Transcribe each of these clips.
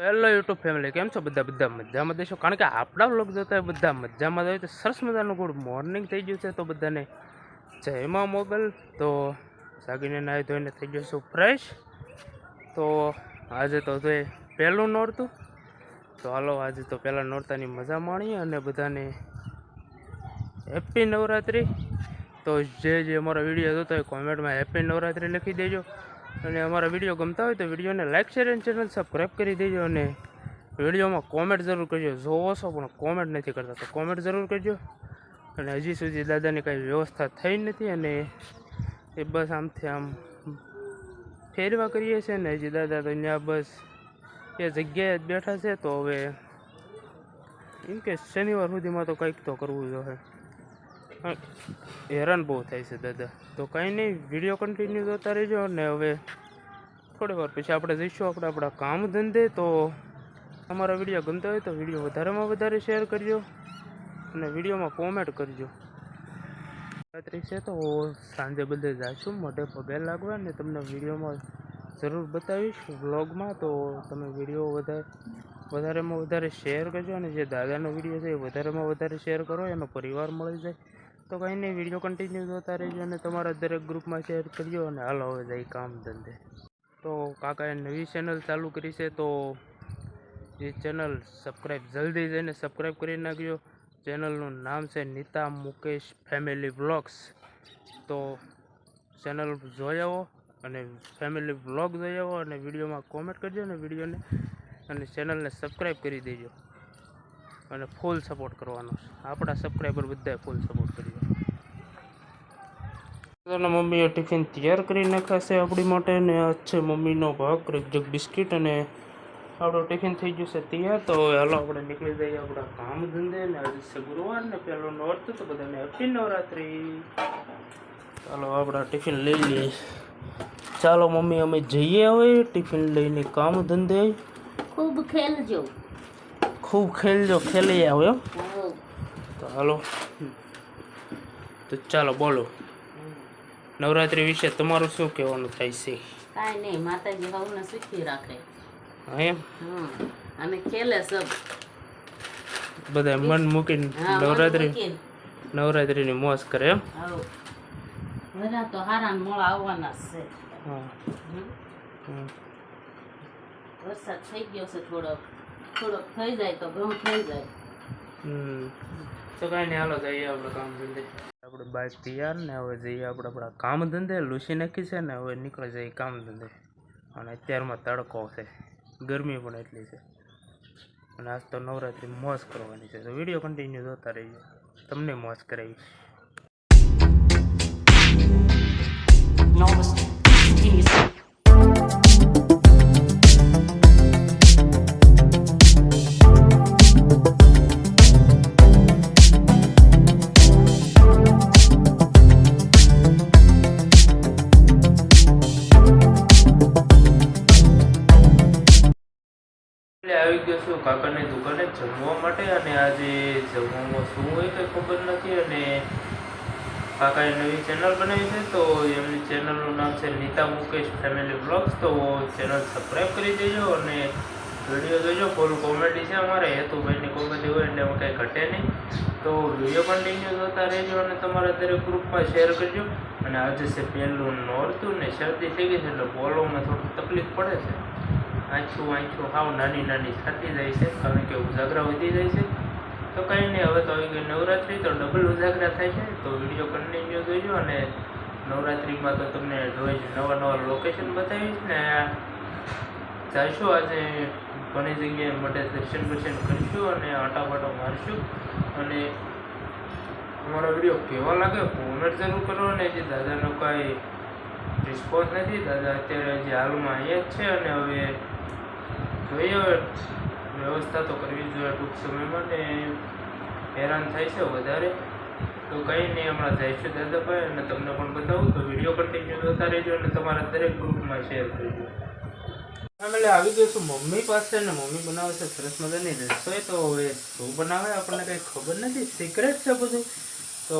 Hello YouTube family કેમ છો બધા? બધા મજામાં દેશો કારણ કે આપણા વ્લોગ જોતા બધા મજામાં જ તો સરસ મજાનું ગુડ મોર્નિંગ થઈ ગયું છે તો બધાને. જયમાં મોબાઈલ તો જાગીને નાહી ધોઈને થઈ ગયો છું ફ્રેશ તો આજે તો જોઈએ પહેલું નોરતું. તો હાલો, આજે તો પહેલાં નોરતાની મજા માણીએ અને બધાને હેપી નવરાત્રિ. તો જે જે અમારો વીડિયો જોતો હોય કોમેન્ટમાં હેપી નવરાત્રિ લખી દેજો. અને અમારા વીડિયો ગમતા હોય તો વિડીયોને લાઇક શેર અને ચેનલ સબસ્ક્રાઈબ કરી દેજો અને વિડીયોમાં કોમેન્ટ જરૂર કરજો. જોવો છો પણ કોમેન્ટ નથી કરતા, તો કોમેન્ટ જરૂર કરજો. અને હજી સુધી દાદાની કાંઈ વ્યવસ્થા થઈ નથી અને એ બસ આમથી આમ ફેરવા કરીએ છીએ ને હજી દાદા તો ત્યાં બસ એ જગ્યાએ જ બેઠા છે, તો હવે એમ કે શનિવાર સુધીમાં તો કંઈક તો કરવું જોઈએ હેરાન બહુ થાય છે, દાદા. તો કંઈ નહીં વીડિયો કન્ટિન્યુ જોતા રહેજો અને હવે થોડી વાર પછી આપણે જઈશું આપણે આપણા કામ ધંધે. તો અમારા વીડિયો ગમતા હોય તો વીડિયો વધારેમાં વધારે શેર કરજો અને વિડીયોમાં કોમેન્ટ કરજો. રાત્રિ છે તો સાંજે બધે જાશું, મોઢે પગે લાગવા ને તમને વિડીયોમાં જરૂર બતાવીશ. વ્લોગમાં તો તમે વીડિયો વધારે, વધારેમાં વધારે શેર કરજો અને જે દાદાનો વીડિયો છે એ વધારેમાં વધારે શેર કરો, એનો પરિવાર મળી જાય. તો કંઈ નહીં વીડિયો કન્ટિન્યુ જોતા રહેજો અને તમારા દરેક ગ્રુપમાં શેર કરજો અને હાલો, હવે જાય કામ ધંધે. તો કાકાએ નવી ચેનલ ચાલુ કરી છે, તો એ ચેનલ સબસ્ક્રાઈબ જલ્દી જઈને સબસ્ક્રાઈબ કરી નાખજો. ચેનલનું નામ છે નીતા મુકેશ ફેમિલી વ્લોગ્સ તો ચેનલ જોઈ આવો અને ફેમિલી વ્લોગ જોઈ આવો અને વિડીયોમાં કોમેન્ટ કરજો અને વિડીયોને અને ચેનલને સબસ્ક્રાઈબ કરી દેજો. અને ફૂલ સપોર્ટ કરવાનો છે. આપણા સબસ્ક્રાઈબર બધાએ ફૂલ સપોર્ટ કરજો દાદાના મમ્મીએ ટિફિન તૈયાર કરી નાખ્યા છે આપણી માટે ને આ છે મમ્મીનો ભાગ એક જગ બિસ્કિટ અને આપણો ટિફિન થઈ ગયું છે તૈયાર. તો હવે હાલો આપણે નીકળી જઈએ આપણા કામ ધંધે ને આજે છે ગુરુવાર ને પહેલો નોર્ત તો બધાને હેપી નવરાત્રી. ચાલો આપણા ટિફિન લઈ લઈએ. ચાલો મમ્મી અમે જઈએ હવે ટિફિન લઈને કામ ધંધે. ખૂબ ખેલજો. ખૂબ ખેલજો ખેલી આવ્યો. તો હાલો. તો ચાલો બોલો. નવરાત્રિ વિશે તમારું શું કહેવાનું થાય છે? કાંઈ નહીં માતાજી હવને સુખી રાખે. હા એમ? હમ અને ખેલે સબ. બધા મન મૂકીને નવરાત્રી મન નવરાત્રિ મોજ કરે એમ? બધા તો હારા મોડા આવવાના છે. વરસાદ થઈ ગયો છે થોડોક. થોડોક થઈ જાય તો ઘઉં થઈ જાય. હમ. તો કાંઈ નહીં હાલો જઈએ આપણે કામ ધંધે. આપણે બાઇક તૈયાર ને હવે જઈએ આપણે આપણા કામ ધંધે લૂસી નાખી છે ને હવે નીકળી જઈએ કામ ધંધે. અને અત્યારમાં તડકો છે. ગરમી પણ એટલી છે. અને આજ તો નવરાત્રિ મોજ કરવાની છે. તો વીડિયો કન્ટિન્યુ જોતા રહીએ તમને મોજ કરાવી એટલે કાકાની દુકાને જમવા માટે અને આજે જમવામાં શું હોય કંઈ ખબર નથી અને કાકાએ નવી ચેનલ બનાવી છે, તો એમની ચેનલનું નામ છે નીતા મુકેશ ફેમિલી બ્લોગ્સ તો ચેનલ સબસ્ક્રાઈબ કરી દેજો અને વીડિયો જોજો. ફૂલ કોમેડી છે અમારે હેતુભાઈની કોમેડી હોય એટલે એમાં કંઈ ઘટે નહીં. તો વીડિયો કન્ટિન્યુ જોતા રહેજો અને તમારા દરેક ગ્રુપમાં શેર કરજો. અને આજે છે પહેલું નોરતું ને શરદી થઈ ગઈ છે એટલે બોલવામાં થોડીક તકલીફ પડે છે. આંખું આંખું હાવ નાની નાની થતી જાય છે. કારણ કે ઉજાગરા વધી જાય છે. તો કંઈ નહીં, હવે તો આવી ગઈ નવરાત્રિ, તો ડબલ ઉજાગરા થાય છે. તો વીડિયો કન્ટિન્યુ જોઈજો અને નવરાત્રિમાં તો તમને રોજ નવા નવા લોકેશન બતાવીશ ને જઈશું આજે ઘણી જગ્યાએ માટે દર્શન બર્શન કરીશું અને આટાપાટો મારશું. અને અમારો વીડિયો કેવો લાગે કોમેન્ટ જરૂર કરો અને જે દાદાનો કાંઈ રિસ્પોન્સ નથી, દાદા અત્યારે જે હાલમાં અહીંયા જ છે અને હવે જોઈએ વ્યવસ્થા તો કરવી જ જોઈએ ટૂંક સમયમાં ને હેરાન થાય છે વધારે. તો કંઈ નહીં, હમણાં જઈશું દાદાભાઈ અને તમને પણ બતાવું. તો વીડિયો કન્ટિન્યુ જોતા રહેજો અને તમારા દરેક ગ્રુપમાં શેર કરજો. ફેમિલી આવી ગયું છું મમ્મી પાસે ને મમ્મી બનાવે છે સરસ મજાની રસોઈ. તો હવે શું બનાવે આપણને કંઈ ખબર નથી. સિક્રેટ છે બધું. તો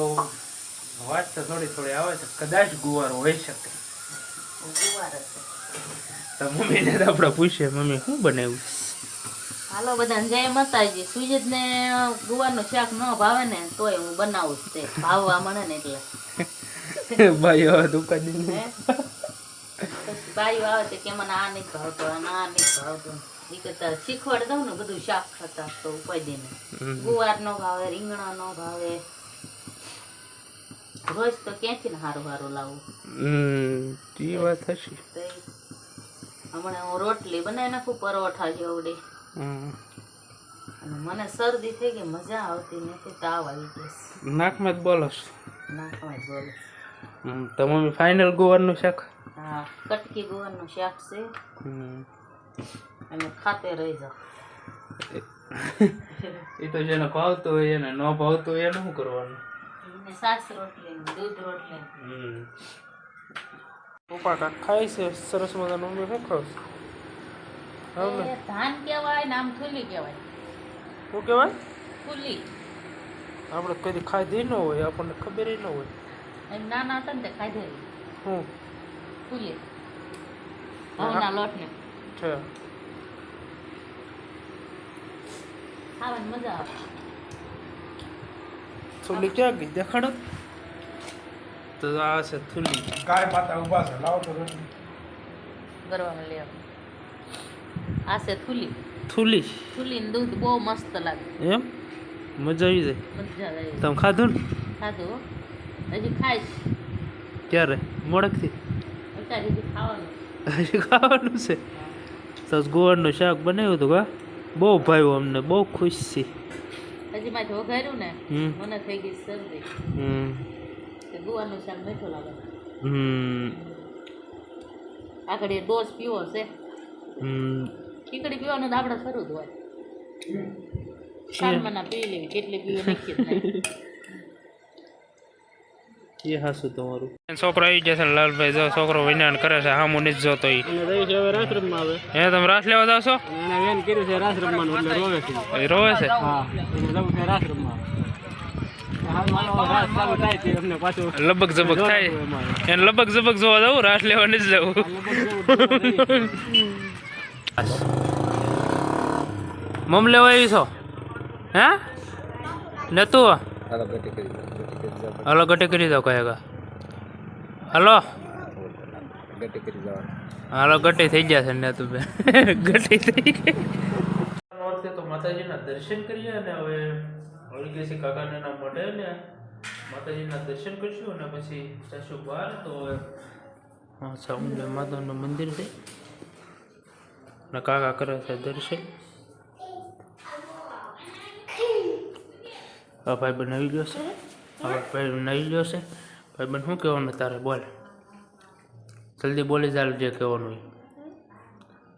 અવાજ તો થોડી થોડી આવે છે. કદાચ ગુવાર હોઈ શકે. ગુવાર હશે. તો મમ્મીને તો આપણે પૂછીએ મમ્મી શું બનાવ્યું? હાલો બધા જય માતાજી. સુજીત ને ગુવારનું શાક ન ભાવે ને તોય હું બનાવું જ તે. ભાવવા મળે ને એટલે. ભાઈ હવે દુકાન ભાઈ આવે તો કે મને આ નહીં ભાવતો અને આ નહીં ભાવતો. એ કરતા શીખવાડ દઉં ને બધું શાક ખાતા તો ઉપાય ને. ગુવાર નો ભાવે રીંગણા નો ભાવે. રોજ તો ક્યાંથી હારું હારું લાવું? હમ એ વાત હશે હમણાં હું રોટલી બનાવી નાખું પરોઠા જેવડે મને શરદી થઈ ગઈ મજા આવતી નથી તાવ આવી ગઈ નાકમાં જ બોલો નાકમાં જ બોલો હમ, તો મમ્મી ફાઇનલ ગોવારનું શાક? હા કટકી ગોવારનું શાક છે. અને ખાતે રહી જાઓ. એ તો જેને ભાવતું હોય એને ન ભાવતું હોય એને શું કરવાનું? સાસ રોટલી દૂધ રોટલી પપ્પા કાંક ખાય છે સરસ મજાનું મમ્મી શું ખાવ ધાન કહેવાય ને આમ થૂલી કહેવાય. શું કહેવાય? આપણે કદી ખાધી ન હોય આપણને ખબર ન હોય. એમ નાના હતા ને તે ખાધેલી. હું? ફૂલી. ઘઉંના લોટને. છે. ખાવાની મજા આવે. થુલી ક્યાં ગઈ? દેખાડો. તો આ છે થુલી. કાય માતા ઊભા છે લાવો તો રોટલી. ગરવામાં લેવા આ છે થુલી. થુલી. થુલી ને દૂધ બહુ મસ્ત લાગે. એમ? મજા આવી જાય. મજા આવે. તમે ખાધું ને? ખાધું હો. હજી ખાઈશ. ક્યારે? મોડકથી? અત્યારે હજી ખાવાનું. હજી ખાવાનું છે? તો ગોળનું શાક બનાવ્યું હતું કા? બહુ ભાવ્યું અમને. બહુ ખુશ છે હજી માથે વઘાર્યું ને મને થઈ ગઈ શરદી. હમ. ગુવાનું શાક મીઠું લાગે. હમ. આગળ એ ડોઝ પીવો છે. હમ. ખીચડી પીવાનું તો આપણે શરૂ જ હોય. સાલમાના પી લેવી કેટલી પીવી નક્કી જ નહીં. એ હાસું તમારું. છોકરો આવી જશે લાલભાઈ જો છોકરો વિજ્ઞાન કરે છે હા મુનિ નથી જોતો એ હવે રાસ રમવા આવે હે તમે રાસ લેવા જાવ છો? એને વેન કર્યું છે રાસ રમવાનું એટલે રોવે છે. રોવે હા એને જવું રાસ રમવા લબક જબક થાય. એને લબક ઝબક જોવા જવું રાસ લેવા નથી જવું. મમ લેવા આવી છો? હે? નતું? હલો ગટે કરી દો કહેગા હલો હાલો ગટી થઈ ગયા છે ને તું બે ગટી થઈ ગઈ તો માતાજીના દર્શન કરીએ અને હવે છે કાકાને ના મળે ને માતાજીના દર્શન કરશું અને પછી જશું બહાર. તો હા સામે માતાનું મંદિર છે. અને કાકા કરે છે દર્શન. હા ભાઈ બન આવી ગયો છે હવે ભાઈ બન આવી ગયો છે ભાઈ બન શું કહેવાનું તારે બોલ જલ્દી બોલી ચાલ જે કહેવાનું હોય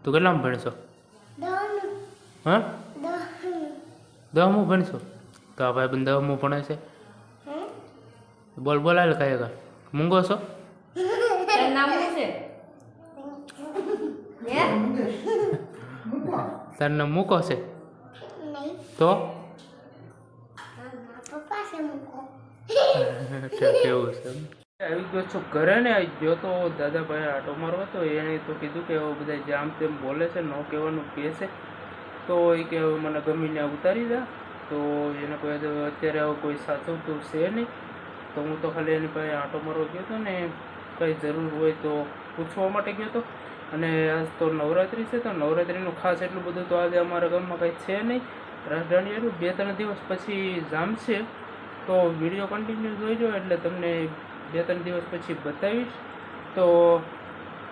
તું કેટલામાં ભણશો હા દહમું ભણશો તો આ ભાઈ બંધ દહમું ભણે છે બોલ બોલાય કાંઈ કા મૂંગો છો તારું નામ મૂકો છે તો આવી ઘરે આવી ગયો તો દાદાભાઈ આટો મારવો હતો, એને તો કીધું કે જામ તેમ બોલે છે, ન કહેવાનું તો કે મને ગમીને ઉતારી દે. તો એને કોઈ અત્યારે હવે કોઈ સાચવતું છે નહીં. તો હું તો ખાલી એની પાસે આટો મારવા ગયો હતો ને, કંઈ જરૂર હોય તો પૂછવા માટે ગયો હતો. અને આજ તો નવરાત્રિ છે, તો નવરાત્રિનું ખાસ એટલું બધું તો આજે અમારા ગામમાં કંઈ છે નહીં. રાજધાની બે ત્રણ દિવસ પછી જામશે તો વીડિયો કન્ટિન્યુ જોઈજો એટલે તમને બે ત્રણ દિવસ પછી બતાવીશ. તો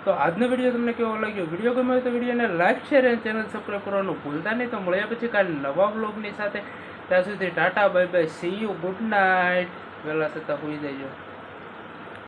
તો આજનો વીડિયો તમને કેવો લાગ્યો? વીડિયો ગમ્યો હોય તો વિડીયોને લાઈક શેર અને ચેનલ સબસ્ક્રાઈબ કરવાનું ભૂલતા નહીં. તો મળ્યા પછી કાલે નવા બ્લોગની સાથે. ત્યાં સુધી tata bye bye see you good night વહેલા છતાં હોઈ જજો.